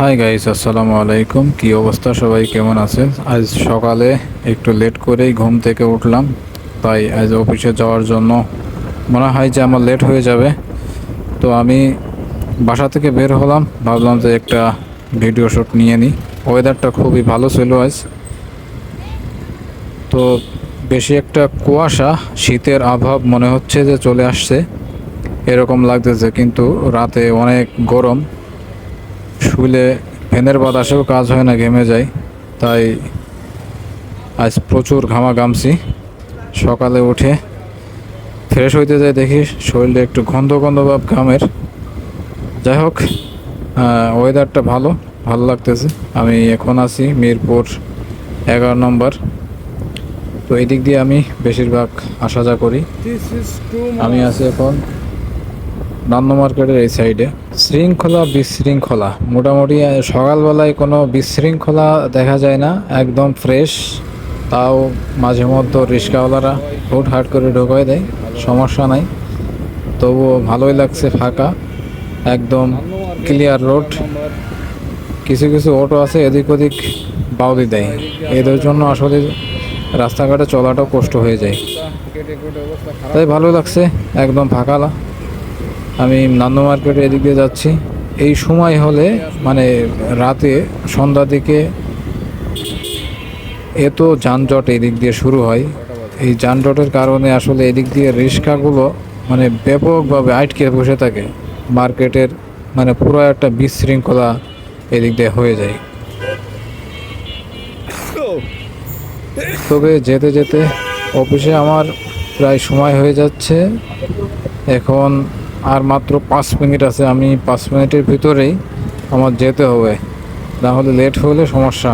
Hi guys আসসালামু আলাইকুম কি অবস্থা সবাই? কেমন আছেন? আজ সকালে একটু লেট করেই ঘুম থেকে উঠলাম। তাই আজ অফিসে যাওয়ার জন্য মনে হয় যে আমার লেট হয়ে যাবে। তো আমি বাসা থেকে বের হলাম। ভাবলাম যে একটা ভিডিও শ্যুট নিয়ে নিই। ওয়েদারটা খুবই ভালো ছিল আজ। তো বেশি একটা কুয়াশা, শীতের অভাব মনে হচ্ছে যে চলে আসছে। এরকম লাগতেছে, কিন্তু রাতে অনেক গরম। শুলে ফ্যানের বাতাসেও কাজ হয় না ঘেমে যায় তাই আজ প্রচুর ঘামাঘামছি সকালে উঠে ফ্রেশ হইতে যাই দেখি শরীরে একটু গন্ধ গন্ধ ভাব ঘামের। যাই হোক ওয়েদারটা ভালো ভালো লাগতেছে। আমি এখন আছি মিরপুর এগারো নম্বর। তো এই দিক দিয়ে আমি বেশিরভাগ আসা যা করি। আমি আছি এখন নান্দ মার্কেটের এই সাইডে শৃঙ্খলা বিশৃঙ্খলা। মোটামুটি সকালবেলায় কোনো বিশৃঙ্খলা দেখা যায় না। একদম ফ্রেশ তাও মাঝে মধ্যে রিক্সাওয়ালারা হুট হাট করে ঢোকায় দেয়। সমস্যা নাই। তবুও ভালোই লাগছে ফাঁকা। একদম ক্লিয়ার রোড কিছু কিছু অটো আছে, এদিক ওদিক বাউদি দেয়। এদের জন্য আসলে রাস্তাঘাটে চলাটাও কষ্ট হয়ে যায়। তাই ভালো লাগছে। একদম ফাঁকালা। আমি নান্দ মার্কেটে এদিক দিয়ে যাচ্ছি। এই সময় হলে মানে রাতে সন্ধ্যার দিকে এত যানজট এদিক দিয়ে শুরু হয়। এই যানজটের কারণে আসলে এদিক দিয়ে রিক্সাগুলো মানে ব্যাপকভাবে আটকে বসে থাকে। মার্কেটের মানে পুরো একটা বিশৃঙ্খলা এদিক দিয়ে হয়ে যায়। তবে যেতে যেতে অফিসে আমার প্রায় সময় হয়ে যাচ্ছে। এখন আর মাত্র পাঁচ মিনিট আছে, আমি পাঁচ মিনিটের ভিতরেই আমার যেতে হবে। না হলে লেট হলে সমস্যা।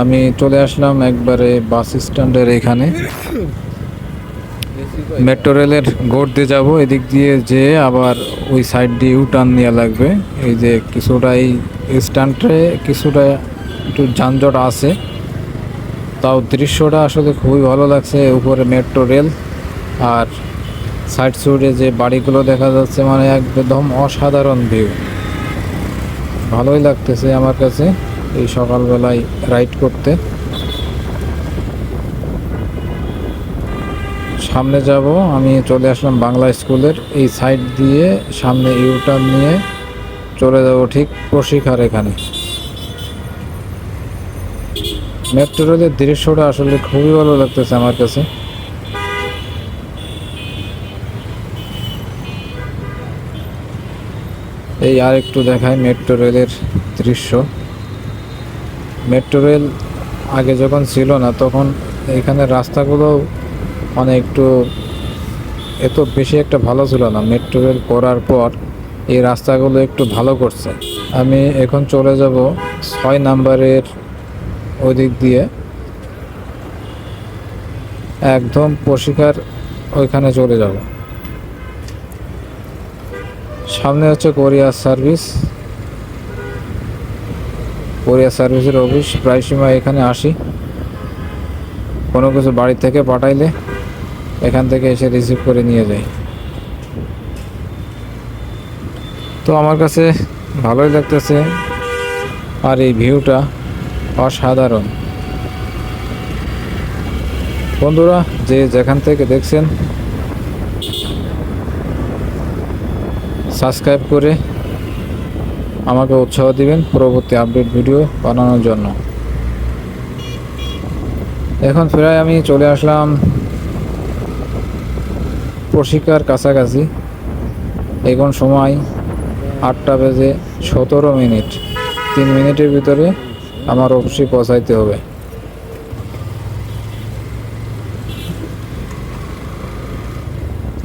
আমি চলে আসলাম একবারে বাস স্ট্যান্ডের এখানে। মেট্রো রেলের গোড দিয়ে যাব, এদিক দিয়ে যে আবার ওই সাইড দিয়ে ইউ টার্ন নেওয়া লাগবে। এই যে কিছুটা এই স্ট্যান্ডে কিছুটা একটু যানজট আছে, তাও দৃশ্যটা আসলে খুবই ভালো লাগছে, উপরে মেট্রো রেল। আর সাইড সাইডে যে বাড়িগুলো দেখা যাচ্ছে মানে একদম অসাধারণ ভিউ ভালোই লাগতেছে আমার কাছে এই সকালবেলায় রাইড করতে। সামনে যাব, আমি চলে আসলাম বাংলা স্কুলের। এই সাইড দিয়ে সামনে ইউটার্ন নিয়ে চলে যাব ঠিক প্রশিক্ষার এখানে। মেট্রো রেলের দৃশ্যটা আসলে খুবই ভালো লাগতেছে আমার কাছে। এই আর একটু দেখায় মেট্রো রেলের দৃশ্য। মেট্রো রেল আগে যখন ছিল না, তখন এখানে রাস্তাগুলো মানে একটু এত বেশি একটা ভালো ছিল না। মেট্রো রেল করার পর এই রাস্তাগুলো একটু ভালো করছে। আমি এখন চলে যাব ছয় নাম্বারের ওই দিক দিয়ে। একদম প্রশিকার ওইখানে চলে যাব। সামনে হচ্ছে কোরিয়ার সার্ভিস। কোরিয়ার সার্ভিসের অফিস, প্রায় সময় এখানে আসি। কোনো কিছু বাড়ি থেকে পাঠাইলে এখান থেকে এসে রিসিভ করে নিয়ে যাই। তো আমার কাছে ভালোই লাগতেছে আর এই ভিউটা অসাধারণ। বন্ধুরা, যে যেখান থেকে দেখছেন সাবস্ক্রাইব করে আমাকে উৎসাহ দিবেন পরবর্তী আপডেট ভিডিও বানানোর জন্য। এখন প্রায় আমি চলে আসলাম প্রশিকার কাছাকাছি। এখন সময় আটটা বেজে সতেরো মিনিট। তিন মিনিটের ভিতরে আমার অফিসে পৌঁছাইতে হবে।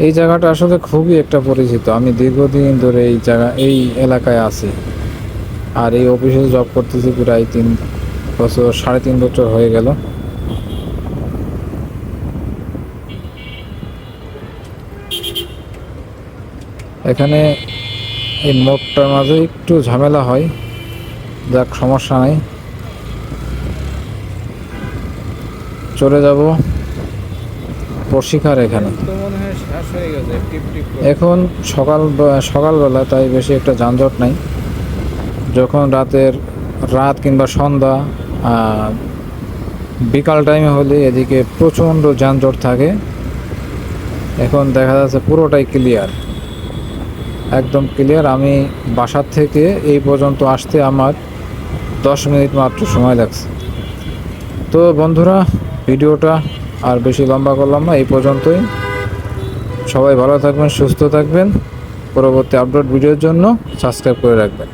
এই জায়গাটা আসলে খুবই একটা পরিচিত। আমি দীর্ঘদিন ধরে এই জায়গা, এই এলাকায় আছি। আর এই অফিসে জব করতেছি প্রায় তিন বছর, সাড়ে তিন বছর হয়ে গেল। এখানে এই মোড়টার মাঝে একটু ঝামেলা হয়, যাক সমস্যা নাই। চলে যাব প্রশিক্ষার এখানে। এখন সকাল, সকালবেলা তাই বেশি একটা যানজট নাই। যখন রাতের রাত কিংবা সন্ধ্যা বিকাল টাইমে হলে এদিকে প্রচণ্ড যানজট থাকে। এখন দেখা যাচ্ছে পুরোটাই ক্লিয়ার একদম ক্লিয়ার আমি বাসার থেকে এই পর্যন্ত আসতে আমার দশ মিনিট মাত্র সময় লাগছে। তো বন্ধুরা, ভিডিওটা আর বেশি লম্বা করলাম না, এই পর্যন্তই। সবাই ভালো থাকবেন সুস্থ থাকবেন। পরবর্তী আপডেট ভিডিওর জন্য সাবস্ক্রাইব করে রাখবেন।